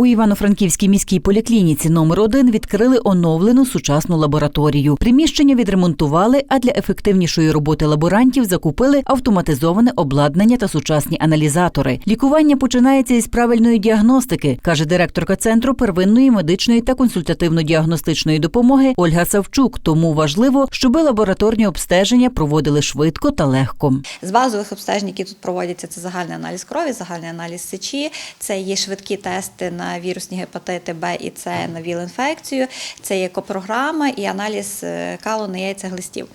У Івано-Франківській міській поліклініці номер 1 відкрили оновлену сучасну лабораторію. Приміщення відремонтували, а для ефективнішої роботи лаборантів закупили автоматизоване обладнання та сучасні аналізатори. Лікування починається із правильної діагностики, каже директорка центру первинної медичної та консультативно-діагностичної допомоги Ольга Савчук. Тому важливо, щоб лабораторні обстеження проводили швидко та легко. З базових обстежень, які тут проводяться, це загальний аналіз крові, загальний аналіз сечі, це є швидкі тести на вірусні гепатити Б і С на ВІЛ-інфекцію, це є копрограма і аналіз е, калу на яйцеглистів.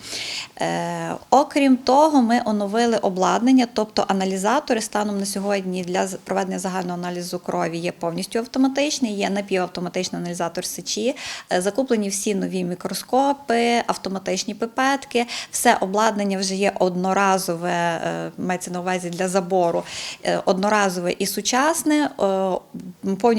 Е, окрім того, ми оновили обладнання, тобто аналізатори станом на сьогодні для проведення загального аналізу крові є повністю автоматичний, є напівавтоматичний аналізатор сечі, е, закуплені всі нові мікроскопи, автоматичні пипетки, все обладнання вже є одноразове, мається на увазі для забору, одноразове і сучасне, е,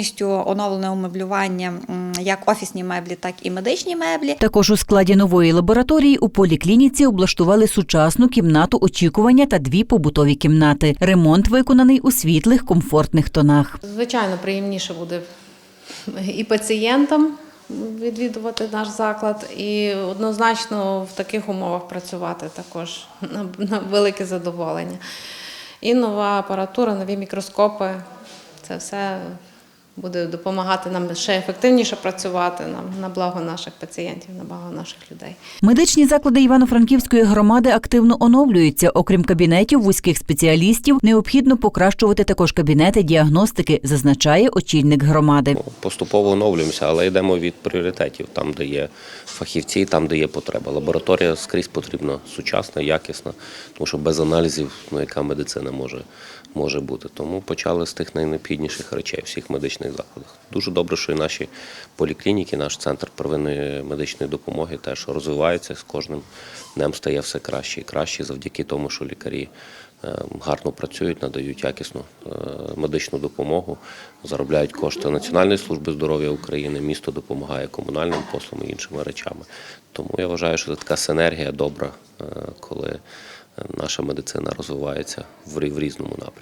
повністю оновлене умеблювання як офісні меблі, так і медичні меблі. Також у складі нової лабораторії у поліклініці облаштували сучасну кімнату очікування та дві побутові кімнати. Ремонт виконаний у світлих комфортних тонах. Звичайно, приємніше буде і пацієнтам відвідувати наш заклад, і однозначно в таких умовах працювати також на, на велике задоволення. І нова апаратура, нові мікроскопи це все буде допомагати нам ще ефективніше працювати нам на благо наших пацієнтів, на благо наших людей. Медичні заклади Івано-Франківської громади активно оновлюються. Окрім кабінетів вузьких спеціалістів, необхідно покращувати також кабінети діагностики, зазначає очільник громади. Ну, Поступово оновлюємося, але йдемо від пріоритетів, там, де є фахівці, там, де є потреба. Лабораторія скрізь потрібна сучасна, якісна, тому що без аналізів, ну яка медицина може, може бути. Тому почали з тих найнеобхідніших речей всіх медичних закладах. Дуже добре, що і наші поліклініки, наш центр первинної медичної допомоги теж розвивається з кожним днем стає все краще і краще завдяки тому, що лікарі е, гарно працюють, надають якісну е, медичну допомогу, заробляють кошти Національної служби здоров'я України, місто допомагає комунальним послугам і іншими речами. Тому я вважаю, що це така синергія добра, е, коли е, наша медицина розвивається в різному напрямку.